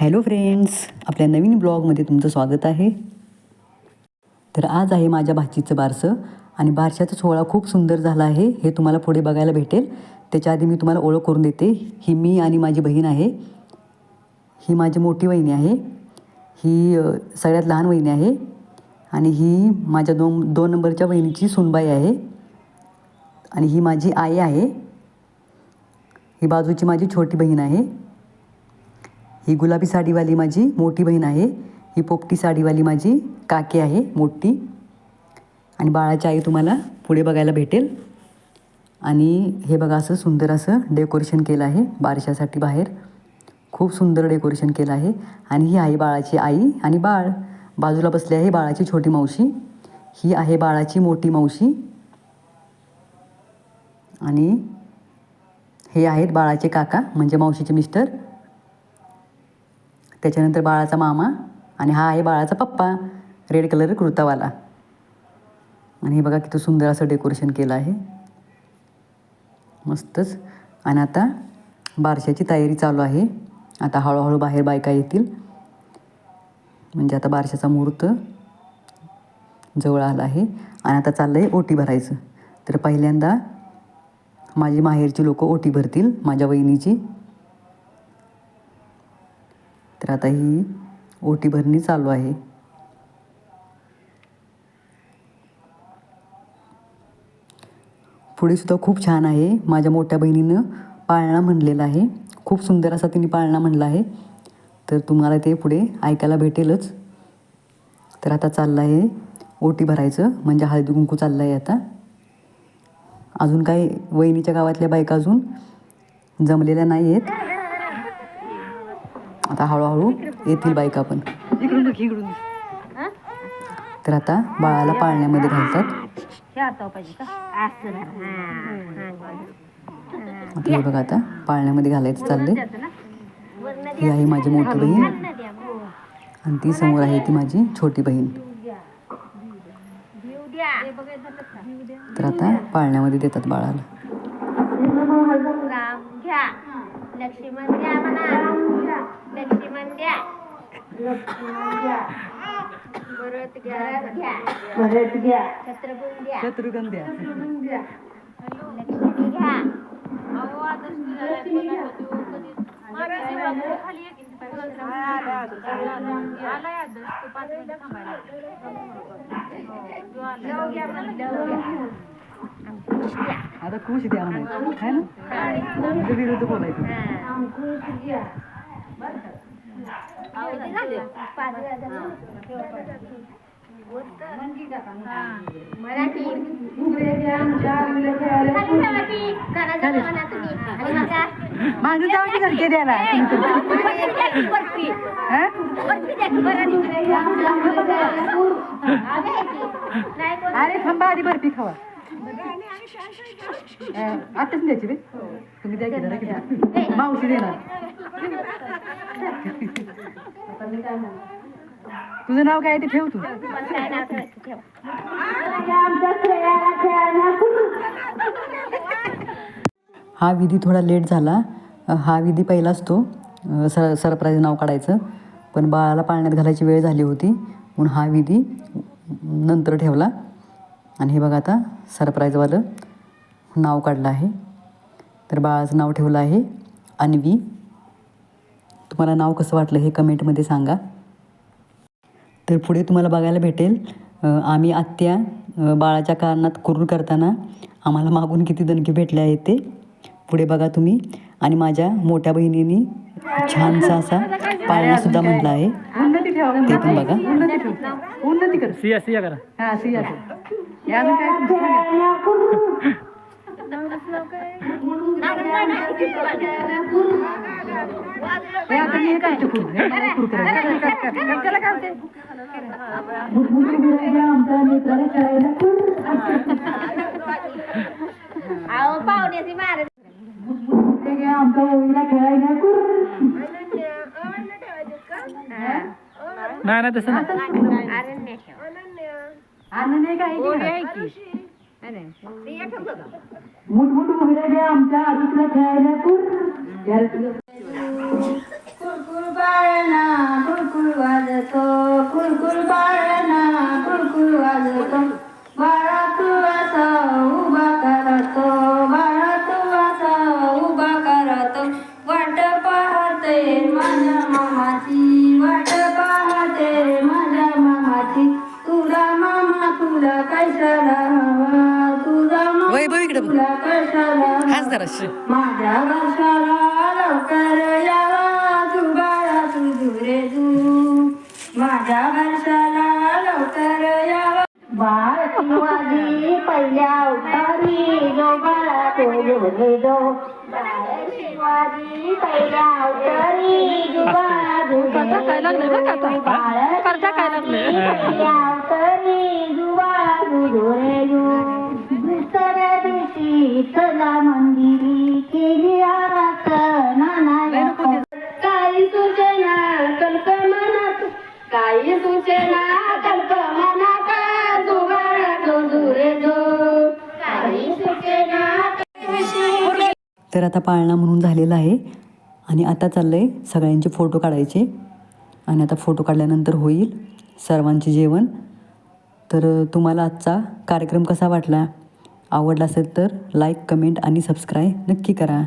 Hello friends आपल्या नवीन ब्लॉगमध्ये तुमचं स्वागत आहे. तर आज आहे माझ्या भाचीचं बारसं आणि बारशाचा सोहळा खूप सुंदर झाला आहे. हे तुम्हाला पुढे बघायला भेटेल. त्याच्या आधी मी तुम्हाला ओळख करून देते. ही मी आणि माझी बहीण आहे. ही माझी मोठी वहिनी आहे. ही सगळ्यात लहान वहिनी आहे. आणि ही माझ्या दोन दोन नंबरच्या वहिनीची सुनबाई आहे. आणि ही माझी आई आहे. ही बाजूची माझी छोटी बहीण आहे. ही गुलाबी साडीवाली माझी मोठी बहीण आहे. ही पोपटी साडीवाली माझी काकी आहे मोठी. आणि बाळाची आई तुम्हाला पुढे बघायला भेटेल. आणि हे बघा असं सुंदर असं डेकोरेशन केलं आहे बारशासाठी बाहेर. खूप सुंदर डेकोरेशन केलं आहे. आणि ही आहे बाळाची आई आणि बाळ. बाजूला बसली आहे बाळाची छोटी मावशी. ही आहे बाळाची मोठी मावशी. आणि हे आहेत बाळाचे काका म्हणजे मावशीचे मिस्टर. त्याच्यानंतर बाळाचा मामा आणि हा आहे बाळाचा पप्पा रेड कलर कुर्तावाला. आणि हे बघा किती सुंदर असं डेकोरेशन केलं आहे. मस्तच. आणि आता बारशाची तयारी चालू आहे. आता हळूहळू बाहेर बायका येतील. म्हणजे आता बारशाचा मुहूर्त जवळ आला आहे. आणि आता चाललं आहे ओटी भरायचं. तर पहिल्यांदा माझी माहेरची लोक ओटी भरतील माझ्या वहिनीची. तर आता ही ओटी भरणी चालू आहे. पुढे सुद्धा खूप छान आहे. माझ्या मोठ्या बहिणीनं पाळणा म्हणलेला आहे. खूप सुंदर असा तिने पाळणा म्हणला आहे. तर तुम्हाला ते पुढे ऐकायला भेटेलच. तर आता चाललं आहे ओटी भरायचं म्हणजे हळदी कुंकू चाललं आहे आता. अजून काही वहिनीच्या गावातल्या बायका अजून जमलेल्या नाही आहेत आता हळूहळू येतील बायका पण. तर आता बाळाला पाळण्यामध्ये घालतात. आता हे बघा आता पाळण्यामध्ये घालायचं चाललंय. ही आहे माझी मोठी बहीण. आणि ती समोर आहे ती माझी छोटी बहीण. तर आता पाळण्यामध्ये देतात बाळाला. लक्ष्मण घ्या म्हणा. घ्या. भरत घ्या. घ्या. परत घ्या. छत्रपती घ्या. शत्रुघ्न द्या लक्ष्मी घ्या. घ्या. म्हण, लव घ्या. आता खुश द्या म्हणायचं है ना. विरुद्ध बोलायचं किती झाले? पाच वेळा झाले. मराठी माझं जाऊन घरचे द्यायला अरे थांबा आधी बर्फी खावा आताच द्यायची रे तुम्ही द्या. मावशी देणार. तुझं नाव काय ते ठेव तू. हा विधी थोडा लेट झाला. हा विधी पहिला असतो. सर सरप्राईज नाव काढायचं. पण बाळाला पाळण्यात घालायची वेळ झाली होती. म्हणून हा विधी नंतर ठेवला. आणि हे बघा आता सरप्राईजवालं नाव काढलं आहे. तर बाळाचं नाव ठेवलं आहे अन्वी. तुम्हाला नाव कसं वाटलं हे कमेंटमध्ये सांगा. तर पुढे तुम्हाला बघायला भेटेल आम्ही आत्या बाळाच्या कारणात कुरूर करताना आम्हाला मागून किती दणके भेटले आहेत ते पुढे बघा तुम्ही. आणि माझ्या मोठ्या बहिणीने छानसा असा पाळणासुद्धा म्हटला आहे. उन्नती ठेवा. ते पण बघा. उन्नती सिया सिया हा सिया. कर, कर, कर. त्याला काय होते अहो, पाहुण्याची मार आमच्या ओळीला खेळायला नाही नाही तसं नाही अरण्य ठेवा. आनंद आहे काय सिंह ठेवलं का? मुठमुठ महिला घ्या आमच्या आरुषला खेळायला करतो बाळा तू असा उभा करतो बाळा तू असा उभा करतो. वाट पाहते माझ्या मामाची वाट पाहते माझ्या मामाची. तुला मामा तुला कशाला हवा मामा कशाला माझ्या बाळा तो शिवाजी पहिल्या अवतारी करता काय आता? करता काय पहिल्या दिवशी तर आता पाळणा म्हणून झालेला आहे. आणि आता चाललं आहे सगळ्यांचे फोटो काढायचे. आणि आता फोटो काढल्यानंतर होईल सर्वांचे जेवण. तर तुम्हाला आजचा कार्यक्रम कसा वाटला? आवडला असेल तर लाईक कमेंट आणि सबस्क्राईब नक्की करा.